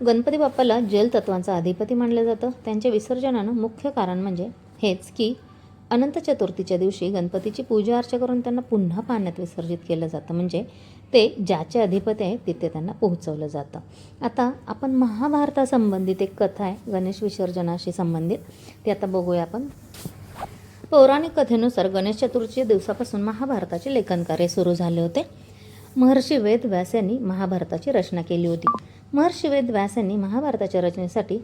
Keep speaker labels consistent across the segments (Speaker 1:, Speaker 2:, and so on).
Speaker 1: गणपती बाप्पाला जलतत्वांचा अधिपती मानलं जातं. त्यांच्या विसर्जनानं मुख्य कारण म्हणजे हेच की अनंत चतुर्थीच्या दिवशी गणपतीची पूजा अर्चा करून त्यांना पुन्हा पाण्यात विसर्जित केलं जातं. म्हणजे ते ज्याचे अधिपती आहे तिथे त्यांना पोहोचवलं जातं. आता आपण महाभारतासंबंधित एक कथा आहे गणेश विसर्जनाशी संबंधित. ती आता बघूया आपण. पौराणिक कथेनुसार गणेश चतुर्थीच्या दिवसापासून महाभारताचे लेखनकार्य सुरू झाले होते. महर्षी वेद व्यास यांनी महाभारताची रचना केली होती. महर्षी वेद व्यास यांनी महाभारताच्या रचनेसाठी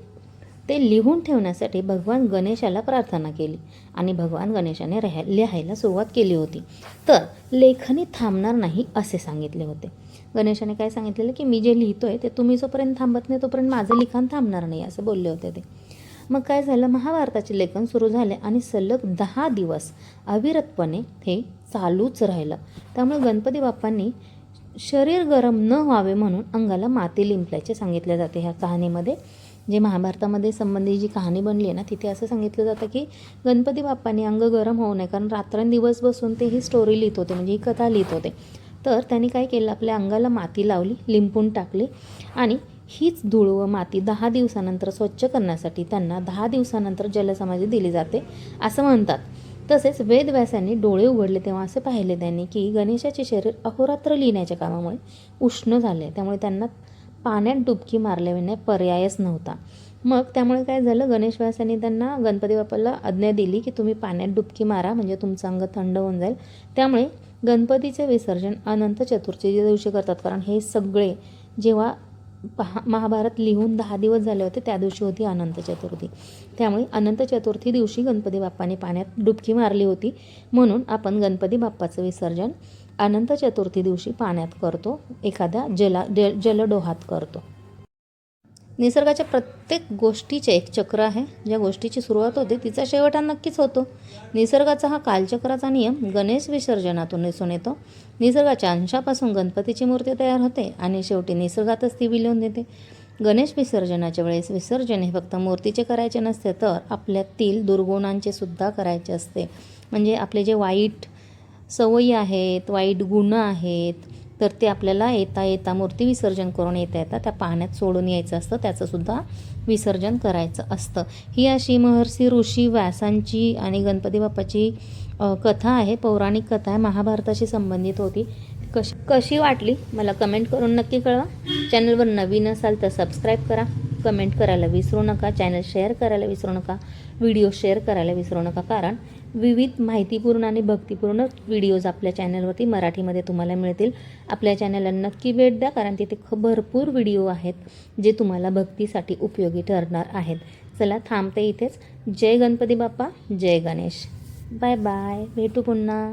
Speaker 1: ते लिहून ठेवण्यासाठी भगवान गणेशाला प्रार्थना केली आणि भगवान गणेशाने रहा लिहायला सुरुवात केली होती. तर लेखनी थांबणार नाही असे सांगितले होते. गणेशाने काय सांगितलेलं? की मी जे लिहितो आहे ते तुम्ही जोपर्यंत थांबत नाही तोपर्यंत माझं लिखाण थांबणार नाही असं बोलले होते ते. मग काय झालं? महाभारताचे लेखन सुरू झाले आणि सलग दहा दिवस अविरतपणे हे चालूच राहिलं. त्यामुळे गणपती बाप्पांनी शरीर गरम न व्हावे म्हणून अंगाला माती लिंपल्याचे सांगितले जाते. ह्या कहाणीमध्ये जे महाभारतामध्ये संबंधी जी कहाणी बनली आहे ना तिथे असं सांगितलं जातं की गणपती बाप्पांनी अंग गरम होऊ नये कारण रात्रंदिवस बसून ते ही स्टोरी लिहित होते म्हणजे ही कथा लिहित होते. तर त्यांनी काय केलं आपल्या अंगाला माती लावली लिंपून टाकली आणि हीच धूळ व माती दहा दिवसानंतर स्वच्छ करण्यासाठी त्यांना दहा दिवसानंतर जलसमाधी दिली जाते असं म्हणतात. तसेच वेदव्यासांनी डोळे उघडले तेव्हा असे पाहिले त्यांनी की गणेशाचे शरीर अहोरात्र लिहिण्याच्या कामामुळे उष्ण झाले. त्यामुळे त्यांना पाण्यात डुबकी मारल्याविना पर्यायच नव्हता. मग त्यामुळे काय झालं? गणेशव्यासांनी त्यांना गणपती बाप्पाला आज्ञा दिली की तुम्ही पाण्यात डुबकी मारा म्हणजे तुमचं अंग थंड होऊन जाईल. त्यामुळे गणपतीचे विसर्जन अनंत चतुर्थीच्या दिवशी करतात. कारण हे सगळे जेव्हा पहा महाभारत लिहून दहा दिवस झाले होते त्या दिवशी होती अनंत चतुर्थी. त्यामुळे अनंत चतुर्थी दिवशी गणपती बाप्पाने पाण्यात डुबकी मारली होती. म्हणून आपण गणपती बाप्पाचं विसर्जन अनंत चतुर्थी दिवशी पाण्यात करतो एखाद्या जला जल जलडोहात करतो. निसर्गाच्या प्रत्येक गोष्टीचे एक चक्र आहे. ज्या गोष्टीची सुरुवात होते तिचा शेवट हा नक्कीच होतो. निसर्गाचा हा कालचक्राचा नियम गणेश विसर्जनातून दिसून येतो. निसर्गाच्या अंशापासून गणपतीची मूर्ती तयार होते आणि शेवटी निसर्गातच ती विलवून देते. गणेश विसर्जनाच्या वेळेस विसर्जन हे फक्त मूर्तीचे करायचे नसते तर आपल्यातील दुर्गुणांचे सुद्धा करायचे असते. म्हणजे आपले जे वाईट सवयी आहेत वाईट गुण आहेत तर ते आपल्याला येता येता मूर्ती विसर्जन करून येता येता त्या पाण्यात सोडून यायचं असतं. त्याचंसुद्धा विसर्जन करायचं असतं. ही अशी महर्षी ऋषी व्यासांची आणि गणपती बाप्पाची कथा आहे. पौराणिक कथा आहे. महाभारताशी संबंधित होती. कशी कशी वाटली? मला कमेंट करून नक्की कळवा. चॅनलवर नवीन असाल तर सबस्क्राईब करा. कमेंट करायला विसरू नका. चॅनल शेअर करायला विसरू नका. व्हिडिओ शेअर करायला विसरू नका. कारण विविध माहितीपूर्ण आणि भक्तिपूर्ण व्हिडिओज आपल्या चॅनलवरती मराठीमध्ये तुम्हाला मिळतील. आपल्या चॅनलला नक्की भेट द्या कारण तिथे ख भरपूर व्हिडिओ आहेत जे तुम्हाला भक्तीसाठी उपयोगी ठरणार आहेत. चला थांबते इथेच. जय गणपती बाप्पा जय गणेश. बाय बाय भेटू पुन्हा.